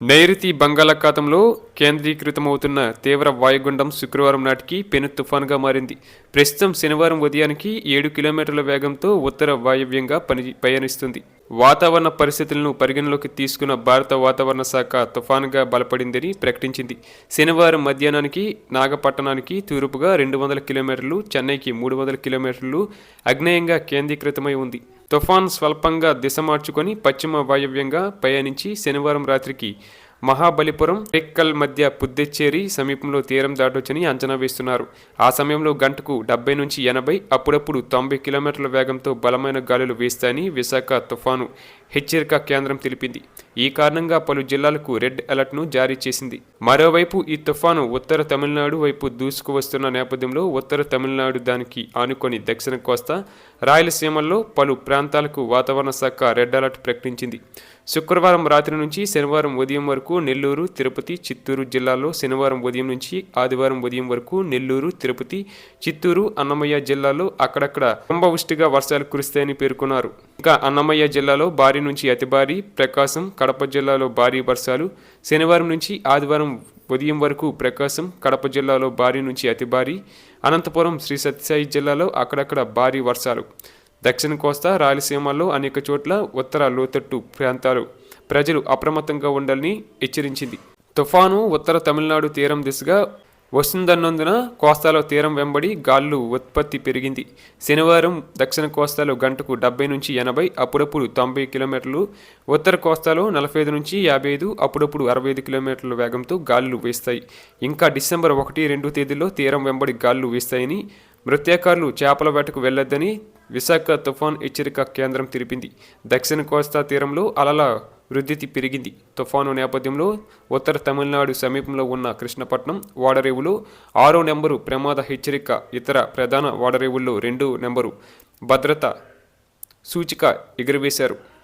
నైరుతి బంగాళాఖాతంలో కేంద్రీకృతమవుతున్న తీవ్ర వాయుగుండం శుక్రవారం నాటికి పెను తుఫాన్గా మారింది. ప్రస్తుతం శనివారం ఉదయానికి ఏడు కిలోమీటర్ల వేగంతో ఉత్తర వాయవ్యంగా పని పయనిస్తుంది. వాతావరణ పరిస్థితులను పరిగణలోకి తీసుకున్న భారత వాతావరణ శాఖ తుఫాన్గా బలపడిందని ప్రకటించింది. శనివారం మధ్యాహ్నానికి నాగపట్టణానికి తూర్పుగా రెండు వందల కిలోమీటర్లు చెన్నైకి మూడు వందల కిలోమీటర్లు అగ్నేయంగా కేంద్రీకృతమై ఉంది. తుఫాన్ స్వల్పంగా దిశ మార్చుకొని పశ్చిమ వాయవ్యంగా పయనించి శనివారం రాత్రికి మహాబలిపురం టెక్కల్ మధ్య పుద్దెచ్చేరి సమీపంలో తీరం దాటొచ్చని అంచనా వేస్తున్నారు. ఆ సమయంలో గంటకు డెబ్బై నుంచి ఎనభై అప్పుడప్పుడు తొంభై కిలోమీటర్ల వేగంతో బలమైన గాలులు వీస్తాయని విశాఖ తుఫాను హెచ్చరిక కేంద్రం తెలిపింది. ఈ కారణంగా పలు జిల్లాలకు రెడ్ అలర్ట్ను జారీ చేసింది. మరోవైపు ఈ తుఫాను ఉత్తర తమిళనాడు వైపు దూసుకువస్తున్న నేపథ్యంలో ఉత్తర తమిళనాడు దానికి ఆనుకొని దక్షిణ కోస్తా రాయలసీమల్లో పలు ప్రాంతాలకు వాతావరణ శాఖ రెడ్ అలర్ట్ ప్రకటించింది. శుక్రవారం రాత్రి నుంచి శనివారం ఉదయం వరకు నెల్లూరు తిరుపతి చిత్తూరు జిల్లాల్లో శనివారం ఉదయం నుంచి ఆదివారం ఉదయం వరకు నెల్లూరు తిరుపతి చిత్తూరు అన్నమయ్య జిల్లాలో అక్కడక్కడ కుంభవృష్టిగా వర్షాలు కురుస్తాయని పేర్కొన్నారు. ఇంకా అన్నమయ్య జిల్లాలో భారీ నుంచి అతి భారీ ప్రకాశం కడప జిల్లాలో భారీ వర్షాలు. శనివారం నుంచి ఆదివారం ఉదయం వరకు ప్రకాశం కడప జిల్లాలో భారీ నుంచి అతి భారీ. అనంతపురం శ్రీ సత్యసాయి జిల్లాలో అక్కడక్కడ భారీ వర్షాలు. దక్షిణ కోస్తా రాయలసీమల్లో అనేక చోట్ల ఉత్తర లోతట్టు ప్రాంతాలు. ప్రజలు అప్రమత్తంగా ఉండాలని హెచ్చరించింది. తుఫాను ఉత్తర తమిళనాడు తీరం దిశగా వస్తుందన్నందున కోస్తాలో తీరం వెంబడి గాళ్ళు ఉత్పత్తి పెరిగింది. శనివారం దక్షిణ కోస్తాలో గంటకు డెబ్బై నుంచి ఎనభై అప్పుడప్పుడు తొంభై కిలోమీటర్లు. ఉత్తర కోస్తాలో నలభై ఐదు నుంచి యాభై ఐదు అప్పుడప్పుడు అరవై ఐదు కిలోమీటర్ల వేగంతో గాలులు వీస్తాయి. ఇంకా డిసెంబర్ ఒకటి రెండు తేదీల్లో తీరం వెంబడి గాలులు వీస్తాయని మృత్యకారులు చేపల వేటకు వెళ్ళొద్దని విశాఖ తుఫాన్ హెచ్చరిక కేంద్రం తెలిపింది. దక్షిణ కోస్తా తీరంలో అలల వృద్ధి పెరిగింది. తుఫాను నేపథ్యంలో ఉత్తర తమిళనాడు సమీపంలో ఉన్న కృష్ణపట్నం వాడరేవులు ఆరో నెంబరు ప్రమాద హెచ్చరిక ఇతర ప్రధాన ఓడరేవుల్లో రెండు నెంబరు భద్రత సూచిక ఎగురవేశారు.